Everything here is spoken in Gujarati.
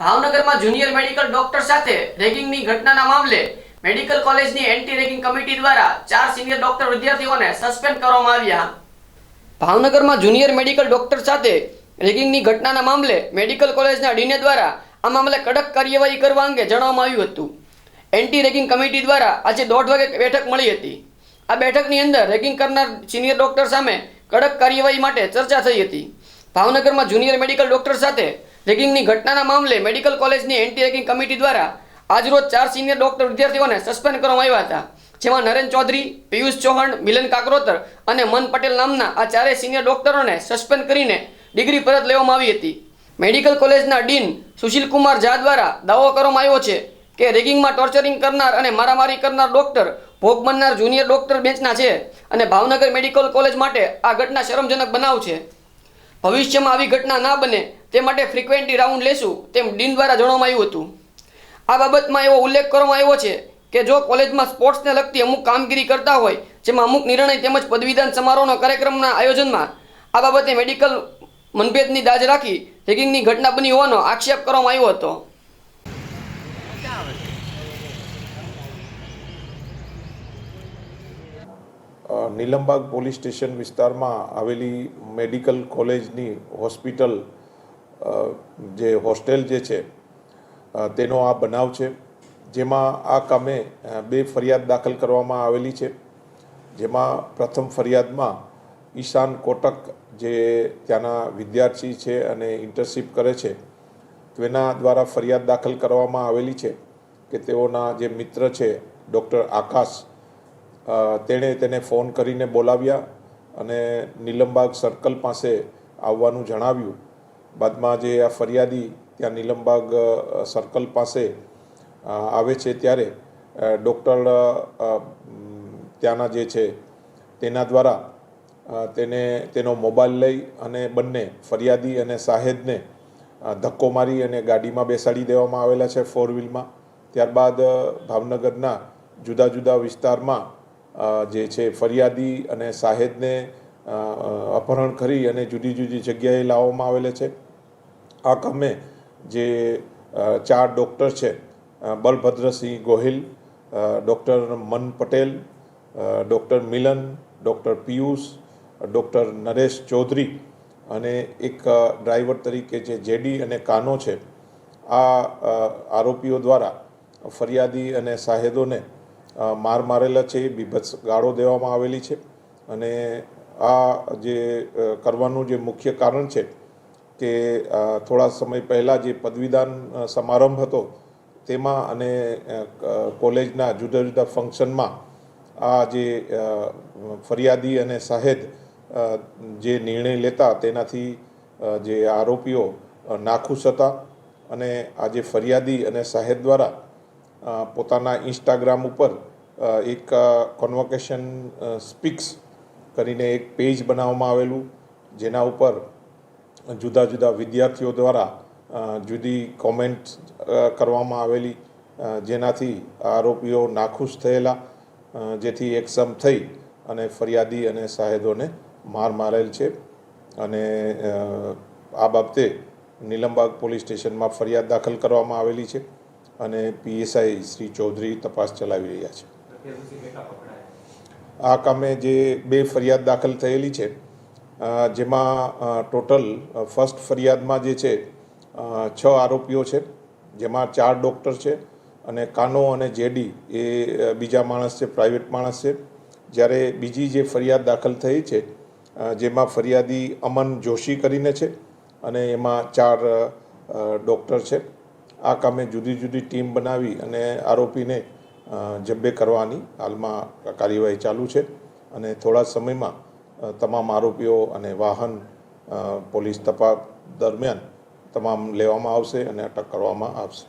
ભાવનગરમાં જુનિયર મેડિકલ ડોક્ટર સાથે રેગિંગની ઘટનાના મામલે મેડિકલ કોલેજની એન્ટી રેગિંગ કમિટી દ્વારા ચાર સિનિયર ડોક્ટર વિદ્યાર્થીઓને સસ્પેન્ડ કરવામાં આવ્યા. ભાવનગરમાં જુનિયર મેડિકલ ડોક્ટર સાથે રેગિંગની ઘટનાના મામલે મેડિકલ કોલેજના ડીને દ્વારા આ મામલે કડક કાર્યવાહી કરવા અંગે જણાવવામાં આવ્યું હતું. એન્ટી રેગિંગ કમિટી દ્વારા આજે દોઢ વાગે બેઠક મળી હતી. આ બેઠકની અંદર રેગિંગ કરનાર સિનિયર ડોક્ટર સામે કડક કાર્યવાહી માટે ચર્ચા થઈ હતી. ભાવનગરમાં જુનિયર મેડિકલ ડોક્ટર સાથે રેગિંગની ઘટનાના મામલે મેડિકલ કોલેજની એન્ટી રેગિંગ કમિટી દ્વારા આજરોજ ચાર સિનિયર ડોક્ટર વિદ્યાર્થીઓને સસ્પેન્ડ કરવામાં આવ્યા હતા. જેમાં નરેન ચૌધરી, પિયુષ ચૌહાણ, મિલન કાકરોતર અને મન પટેલ નામના આ ચારેય સિનિયર ડોક્ટરોને સસ્પેન્ડ કરીને ડિગ્રી પરત લેવામાં આવી હતી. મેડિકલ કોલેજના ડીન સુશીલ કુમાર ઝા દ્વારા દાવો કરવામાં આવ્યો છે કે રેગિંગમાં ટોર્ચરિંગ કરનાર અને મારામારી કરનાર ડોક્ટર ભોગ બનનાર જુનિયર ડોક્ટર બેન્ચના છે અને ભાવનગર મેડિકલ કોલેજ માટે આ ઘટના શરમજનક બનાવ છે. ભવિષ્યમાં આવી ઘટના ના બને તે માટે ફ્રિક્વેન્ટલી રાઉન્ડ લેશું તેમ ડીન દ્વારા જણાવવામાં આવ્યું હતું. આ બાબતમાં એવો ઉલ્લેખ કરવામાં આવ્યો છે કે જો કોલેજમાં સ્પોર્ટ્સને લગતી અમુક કામગીરી કરતા હોય, જેમાં અમુક નિર્ણય તેમજ પદવીદાન સમારોહના કાર્યક્રમના આયોજનમાં આ બાબતે મેડિકલ મનભેદની દાજ રાખી રેગિંગની ઘટના બની હોવાનો આક્ષેપ કરવામાં આવ્યો હતો. નીલમબાગ પોલીસ સ્ટેશન વિસ્તારમાં આવેલી મેડિકલ કોલેજની હોસ્પિટલ જે હોસ્ટેલ જે છે તેનો આ બનાવ છે, જેમાં આ કામે બે ફરિયાદ દાખલ કરવામાં આવેલી છે. જેમાં પ્રથમ ફરિયાદમાં ઈશાન કોટક જે ત્યાંના વિદ્યાર્થી છે અને ઇન્ટર્નશીપ કરે છે, તેના દ્વારા ફરિયાદ દાખલ કરવામાં આવેલી છે કે તેઓના જે મિત્ર છે, ડૉક્ટર આકાશ તેણે તેને ફોન કરીને બોલાવ્યા અને નીલમબાગ સર્કલ પાસે આવવાનું જણાવ્યું. બાદમાં જે આ ફરિયાદી ત્યાં નીલમબાગ સર્કલ પાસે આવે છે ત્યારે ડૉક્ટર ત્યાંના જે છે તેના દ્વારા તેને તેનો મોબાઈલ લઈ અને બંને ફરિયાદી અને સાહેદને ધક્કો મારી અને ગાડીમાં બેસાડી દેવામાં આવેલા છે ફોર વ્હીલમાં ત્યારબાદ ભાવનગરના જુદા જુદા વિસ્તારમાં જે છે ફરિયાદી અને અ, અપહરણ કરી અને જુદી જુદી જગ્યાએ લાવવામાં આવેલા છે. આ કામે જે ચાર ડૉક્ટર છે Balbhadrasinh Gohil doctor Man Patel doctor Milan, doctor Piyush, doctor Naresh Chaudhary અને એક ડ્રાઈવર તરીકે જે જેડી અને કાનો છે, આ આરોપીઓ દ્વારા ફરિયાદી અને સાહેદોને માર મારેલા છે બીભત્સ ગાળો દેવામાં આવેલી છે અને આ જે કરવાનું જે મુખ્ય કારણ છે કે થોડા સમય પહેલાં જે પદવીદાન સમારંભ હતો, તેમાં અને કોલેજના જુદા જુદા ફંક્શનમાં આ જે ફરિયાદી અને સાહેદ જે નિર્ણય લેતા તેનાથી જે આરોપીઓ નાખુશ હતા અને આજે ફરિયાદી અને સાહેબ દ્વારા પોતાના ઇન્સ્ટાગ્રામ ઉપર એક કોન્વોકેશન સ્પીક્સ કરીને એક પેજ બનાવવામાં આવેલું, જેના ઉપર જુદા જુદા વિદ્યાર્થીઓ દ્વારા જુદી કોમેન્ટ કરવામાં આવેલી જેનાથી આરોપીઓ નાખુશ થયેલા જેથી એકસમ થઈ અને ફરિયાદી અને સાહેદોને માર મારેલ છે. અને આ બાબતે નીલમબાગ પોલીસ સ્ટેશનમાં ફરિયાદ દાખલ કરવામાં આવેલી છે અને પીએસઆઈ શ્રી ચૌધરી તપાસ ચલાવી રહ્યા છે. આ કામે જે બે ફરિયાદ દાખલ થયેલી છે જેમાં ટોટલ ફર્સ્ટ ફરિયાદમાં જે છે છ આરોપીઓ છે, જેમાં ચાર ડૉક્ટર છે અને કાનો અને જેડી એ બીજા માણસ છે, પ્રાઇવેટ માણસ છે. જ્યારે બીજી જે ફરિયાદ દાખલ થઈ છે જેમાં ફરિયાદી અમન જોશી કરીને છે અને એમાં ચાર ડૉક્ટર છે. આ કામે જુદી જુદી ટીમ બનાવી અને આરોપીને જબ્બે કરવાની હાલમાં કાર્યવાહી ચાલુ છે અને થોડા સમયમાં તમામ આરોપીઓ અને વાહન પોલીસ તપાસ દરમિયાન તમામ લેવામાં આવશે અને અટક કરવામાં આવશે.